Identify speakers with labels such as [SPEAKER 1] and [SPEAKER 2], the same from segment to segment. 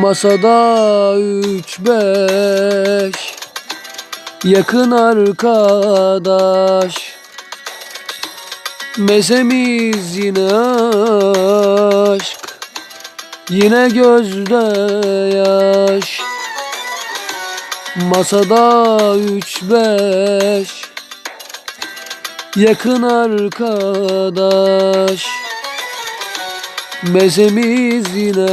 [SPEAKER 1] Masada üç beş. Yakın arkadaş. Mezemiz yine aşk. Yine gözde yaş. Masada üç beş. Yakın arkadaş Mezemiz yine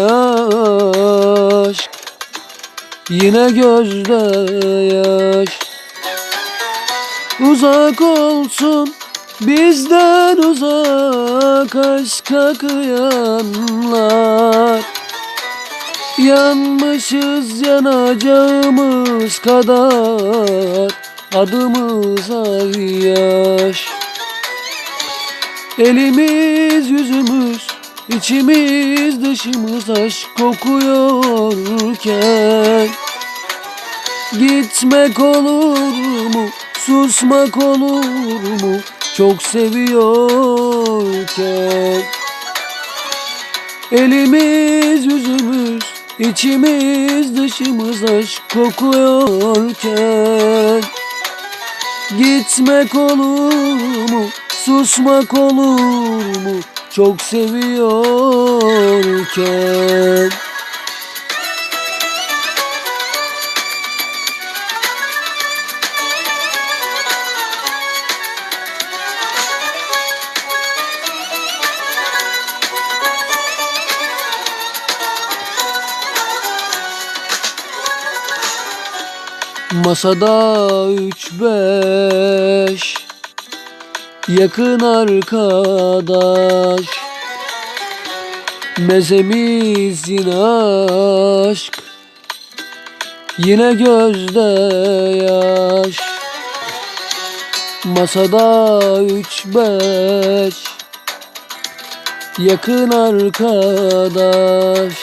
[SPEAKER 1] aşk. Yine gözde yaş. Uzak olsun bizden uzak aşka kıyanlar Yanmışız yanacağımız kadar adımıza yaş. Elimiz yüzümüz içimiz dışımız aşk kokuyorken Gitmek olur mu susmak olur mu çok seviyorken? Elimiz yüzümüz içimiz dışımız aşk kokuyorken Gitmek olur mu susmak olur mu çok seviyorken. Masada üç beş Yakın arkadaş. Mezemiz yine aşk. Yine gözde yaş. Masada üç beş. Yakın arkadaş